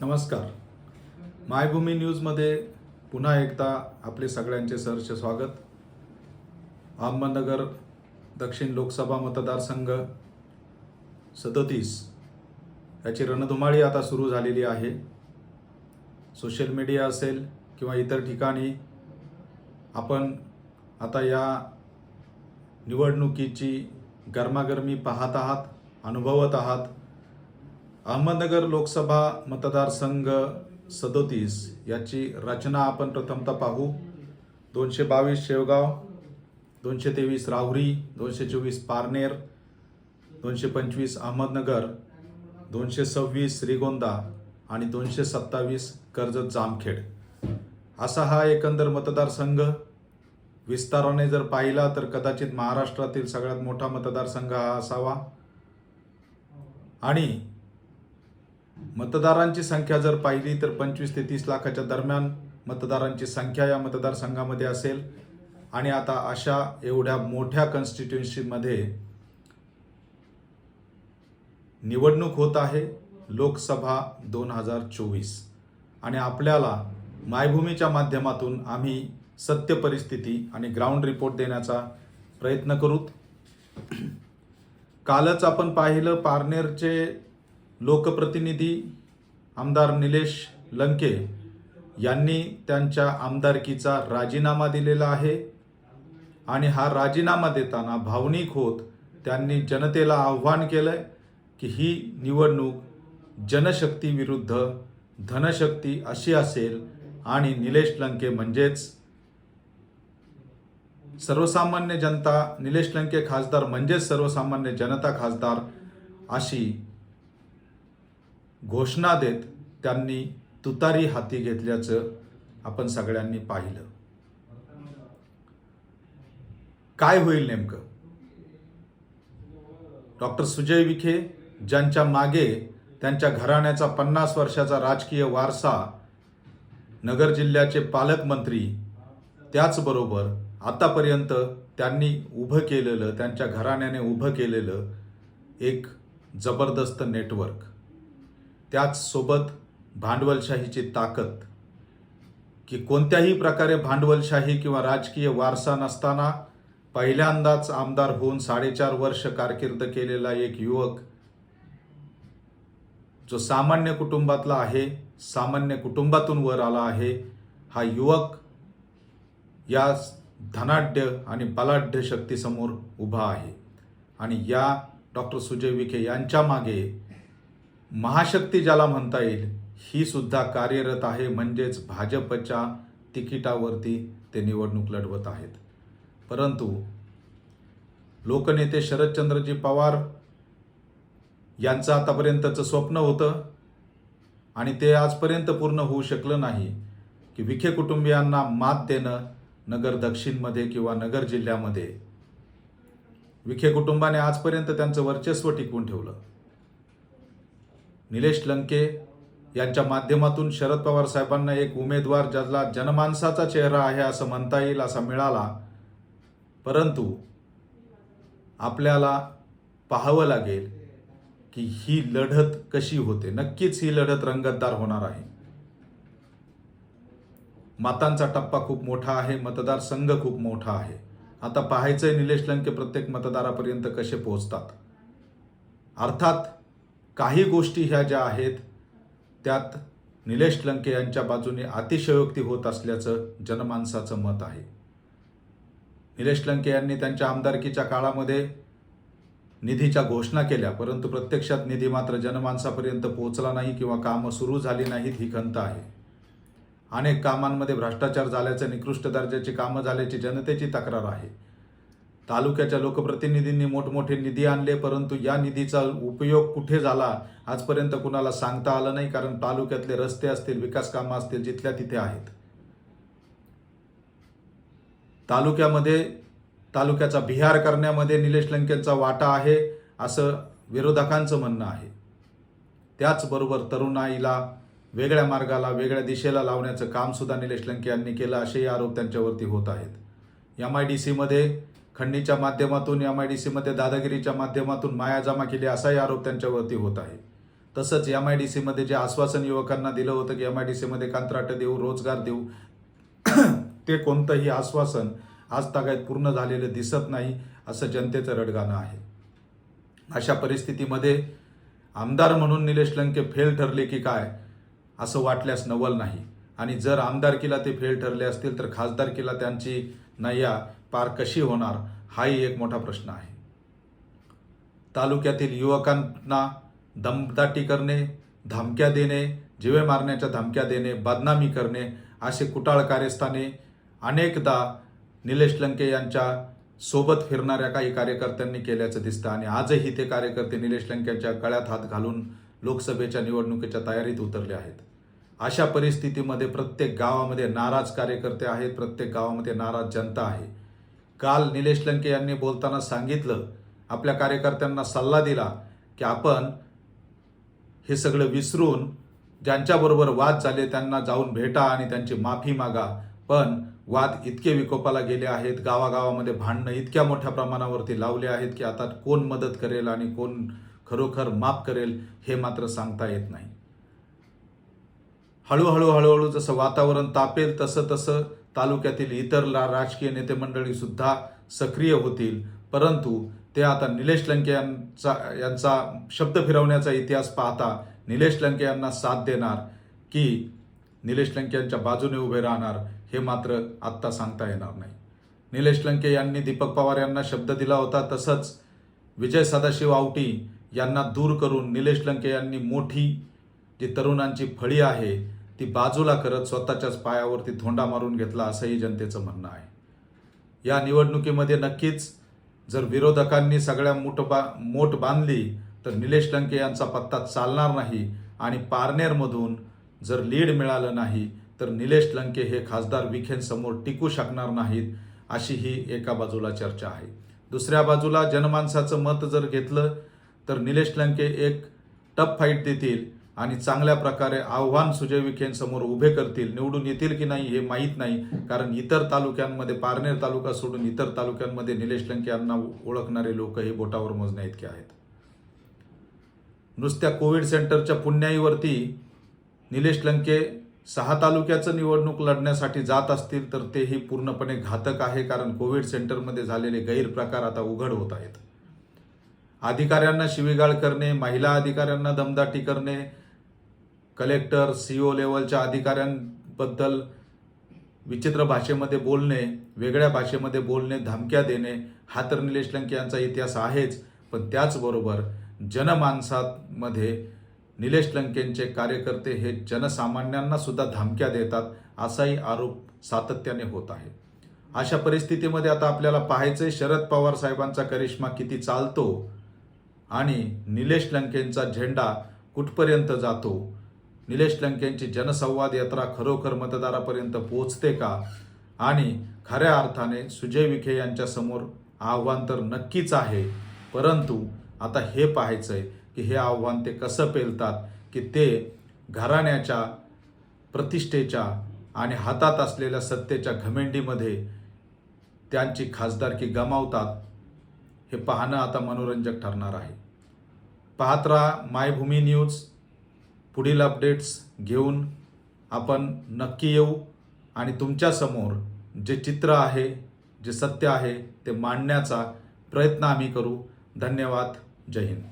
नमस्कार. मायभूमी न्यूजमध्ये पुन्हा एकदा आपले सगळ्यांचे सहर्ष स्वागत. अहमदनगर दक्षिण लोकसभा मतदारसंघ सदतीस याची रणधुमाळी आता सुरू झालेली आहे. सोशल मीडिया असेल किंवा इतर ठिकाणी आपण आता या निवडणुकीची गरमागरमी पाहत आहात अनुभवत आहात. अहमदनगर लोकसभा मतदारसंघ सदोतीस याची रचना आपण प्रथमतः पाहू. दोनशे बावीस शेवगाव दोनशे तेवीस राहुरी दोनशे चोवीस पारनेर दोनशे पंचवीस अहमदनगर दोनशे सव्वीस श्रीगोंदा आणि दोनशे सत्तावीस कर्जत जामखेड. असा हा एकंदर मतदारसंघ. विस्ताराने जर पाहिला तर कदाचित महाराष्ट्रातील सगळ्यात मोठा मतदारसंघ हा असावा. आणि मतदारांची संख्या जर पाहिली तर पंचवीस ते तीस लाखाच्या दरम्यान मतदारांची संख्या या मतदारसंघामध्ये असेल. आणि आता अशा एवढ्या मोठ्या कॉन्स्टिट्युन्सीमध्ये निवडणूक होत आहे लोकसभा दोन हजार चोवीस. आणि आपल्याला मायभूमीच्या माध्यमातून आम्ही सत्य परिस्थिती आणि ग्राउंड रिपोर्ट देण्याचा प्रयत्न करूत. कालच आपण पाहिलं पारनेरचे लोकप्रतिनिधी आमदार निलेश लंके यांनी त्यांच्या आमदारकीचा राजीनामा दिलेला आहे. आणि हा राजीनामा देताना भावनिक होत त्यांनी जनतेला आव्हान केलंय की ही निवडणूक जनशक्ती विरुद्ध धनशक्ती अशी असेल आणि निलेश लंके म्हणजेच सर्वसामान्य जनता निलेश लंके खासदार म्हणजेच सर्वसामान्य जनता खासदार अशी घोषणा देत त्यांनी तुतारी हाती घेतल्याचं आपण सगळ्यांनी पाहिलं. काय होईल नेमकं? डॉक्टर सुजय विखे ज्यांच्या मागे त्यांच्या घराण्याचा पन्नास वर्षाचा राजकीय वारसा नगर जिल्ह्याचे पालकमंत्री त्याचबरोबर आतापर्यंत त्यांनी उभं केलेलं त्यांच्या घराण्याने उभं केलेलं एक जबरदस्त नेटवर्क. त्याचसोबत भांडवलशाहीची ताकद. की कोणत्याही प्रकारे भांडवलशाही किंवा राजकीय वारसा नसताना पहिल्यांदाच आमदार होऊन साडेचार वर्ष कारकीर्द केलेला एक युवक जो सामान्य कुटुंबातला आहे सामान्य कुटुंबातून वर आला आहे हा युवक या धनाढ्य आणि बलाढ्य शक्तीसमोर उभा आहे. आणि या डॉक्टर सुजय विखे यांच्या मागे महाशक्ती ज्याला म्हणता येईल ही सुद्धा कार्यरत आहे म्हणजेच भाजपच्या तिकिटावरती ते निवडणूक लढवत आहेत. परंतु लोकनेते शरदचंद्रजी पवार यांचं आतापर्यंतचं स्वप्न होतं आणि ते आजपर्यंत पूर्ण होऊ शकलं नाही की विखे कुटुंबियांना मात देणं नगर दक्षिणमध्ये किंवा नगर जिल्ह्यामध्ये. विखे कुटुंबाने आजपर्यंत त्यांचं वर्चस्व टिकवून ठेवलं. निलेश लंके यांच्या माध्यमातून शरद पवार साहेबांना एक उमेदवार ज्याला जनमानसाचा चेहरा आहे असं म्हणता येईल असा मिळाला. परंतु आपल्याला पाहावं लागेल की ही लढत कशी होते. नक्कीच ही लढत रंगतदार होणार आहे. मतांचा टप्पा खूप मोठा आहे मतदारसंघ खूप मोठा आहे. आता पाहायचंय निलेश लंके प्रत्येक मतदारापर्यंत कसे पोहोचतात. अर्थात काही गोष्टी ह्या ज्या आहेत त्यात निलेश लंके यांच्या बाजूने अतिशयोक्ती होत असल्याचं जनमानसाचं मत आहे. निलेश लंके यांनी त्यांच्या आमदारकीच्या काळामध्ये निधीच्या घोषणा केल्या परंतु प्रत्यक्षात निधी मात्र जनमानसापर्यंत पोहोचला नाही किंवा कामं सुरू झाली नाहीत ही खंत आहे. अनेक कामांमध्ये भ्रष्टाचार झाल्याचं निकृष्ट दर्जाची कामं झाल्याची जनतेची तक्रार आहे. तालुक्याच्या लोकप्रतिनिधींनी मोठमोठे निधी आणले परंतु या निधीचा उपयोग कुठे झाला आजपर्यंत कुणाला सांगता आलं नाही कारण तालुक्यातले रस्ते असतील विकास कामं असतील जिथल्या तिथे आहेत. तालुक्यामध्ये तालुक्याचा बिहार करण्यामध्ये निलेश लंकेंचा वाटा आहे असं विरोधकांचं म्हणणं आहे. त्याचबरोबर तरुणाईला वेगळ्या मार्गाला वेगळ्या दिशेला लावण्याचं कामसुद्धा निलेश लंके यांनी केलं असेही आरोप त्यांच्यावरती होत आहेत. एम आय डी सीमध्ये खंडणीच्या माध्यमातून एम आय डी सीमध्ये दादागिरीच्या माध्यमातून माया जमा केली असाही आरोप त्यांच्यावरती होत आहे. तसंच एम आय डी सीमध्ये जे आश्वासन युवकांना दिलं होतं की एम आय डी सीमध्ये कंत्राटं देऊ रोजगार देऊ ते कोणतंही आश्वासन आज तागायत पूर्ण झालेलं दिसत नाही असं जनतेचं रडगाणं आहे. अशा परिस्थितीमध्ये आमदार म्हणून निलेश लंके फेल ठरले की काय असं वाटल्यास नवल नाही. आणि जर आमदारकीला ते फेल ठरले असतील तर खासदारकीला त्यांची नय्या पार कशी होणार हाही एक मोठा प्रश्न आहे. तालुक्यातील युवकांना दमदाटी करणे धमक्या देणे जिवे मारण्याच्या धमक्या देणे बदनामी करणे असे कुटाळ कार्यस्थाने अनेकदा निलेश लंके यांच्या सोबत फिरणाऱ्या काही कार्यकर्त्यांनी केल्याचं दिसतं आणि आजही ते कार्यकर्ते निलेश लंकेच्या गळ्यात हात घालून लोकसभेच्या निवडणुकीच्या तयारीत उतरले आहेत. अशा परिस्थितीमध्ये प्रत्येक गावामध्ये नाराज कार्यकर्ते आहेत प्रत्येक गावामध्ये नाराज जनता आहे. काल निलेश लंके यांनी बोलताना सांगितलं आपल्या कार्यकर्त्यांना सल्ला दिला की आपण हे सगळं विसरून ज्यांच्याबरोबर वाद झाले त्यांना जाऊन भेटा आणि त्यांची माफी मागा. पण वाद इतके विकोपाला गेले आहेत गावागावामध्ये भांडणं इतक्या मोठ्या प्रमाणावरती लावले आहेत की आता कोण मदत करेल आणि कोण खरोखर माफ करेल हे मात्र सांगता येत नाही. हळूहळू हळूहळू जसं वातावरण तापेल तसं तसं तालुक्यातील इतर ला- राजकीय नेते मंडळी सुद्धा सक्रिय होतील. परंतु ते आता निलेश लंके यांचा यांचा शब्द फिरवण्याचा इतिहास पाहता निलेश लंके यांना साथ देणार की निलेश लंके यांच्या बाजूने उभे राहणार हे मात्र आत्ता सांगता येणार नाही. निलेश लंके यांनी दीपक पवार यांना शब्द दिला होता तसंच विजय सदाशिव आवटी यांना दूर करून निलेश लंके यांनी मोठी जी तरुणांची फळी आहे ती बाजूला करत स्वतःच्याच पायावरती धोंडा मारून घेतला असंही जनतेचं म्हणणं आहे. या निवडणुकीमध्ये नक्कीच जर विरोधकांनी सगळ्या मोठ बा मोठ बांधली तर निलेश लंके यांचा पत्ता चालणार नाही आणि पारनेरमधून जर लीड मिळालं नाही तर निलेश लंके हे खासदार विखेंसमोर टिकू शकणार नाहीत अशी ही एका बाजूला चर्चा आहे. दुसऱ्या बाजूला जनमानसाचं मत जर घेतलं तर निलेश लंके एक टफ फाईट देतील आणि चांगल्या प्रकारे आव्हान सुजय विखेंसमोर उभे करतील निवडून येतील की नाही हे माहीत नाही. कारण इतर तालुक्यांमध्ये पारनेर तालुका सोडून इतर तालुक्यांमध्ये निलेश लंके यांना ओळखणारे लोक हे बोटावर मोजण्या इतके आहेत. नुसत्या कोविड सेंटरच्या पुण्याईवरती निलेश लंके सहा तालुक्याचं निवडणूक लढण्यासाठी जात असतील तर तेही पूर्णपणे घातक आहे कारण कोविड सेंटरमध्ये झालेले गैरप्रकार आता उघड होत आहेत. अधिकाऱ्यांना शिवीगाळ करणे महिला अधिकाऱ्यांना दमदाटी करणे कलेक्टर सी ओ लेवलच्या अधिकाऱ्यांबद्दल विचित्र भाषेमध्ये बोलणे वेगळ्या भाषेमध्ये बोलणे धमक्या देणे हा तर निलेश लंके यांचा इतिहास आहेच पण त्याचबरोबर जनमानसामध्ये निलेश लंकेंचे कार्यकर्ते हे जनसामान्यांना सुद्धा धमक्या देतात असाही आरोप सातत्याने होत आहे. अशा परिस्थितीमध्ये आता आपल्याला पाहायचंय शरद पवार साहेबांचा करिश्मा किती चालतो आणि निलेश लंकेंचा झेंडा कुठपर्यंत जातो? निलेश लंकेंची जनसंवाद यात्रा खरोखर मतदारापर्यंत पोहोचते का? आणि खऱ्या अर्थाने सुजय विखे यांच्यासमोर आव्हान तर नक्कीच आहे परंतु आता हे पाहायचं आहे की हे आव्हान ते कसं पेलतात की ते घराण्याच्या प्रतिष्ठेच्या आणि हातात असलेल्या सत्तेच्या घमेंडीमध्ये त्यांची खासदारकी गमावतात हे पाहणं आता मनोरंजक ठरणार आहे. पाहत राहा मायभूमी न्यूज. पुढील अपडेट्स घेऊन आपण नक्की येऊ आणि तुमच्यासमोर जे चित्र आहे जे सत्य आहे ते मांडण्याचा प्रयत्न आम्ही करू. धन्यवाद. जय हिंद.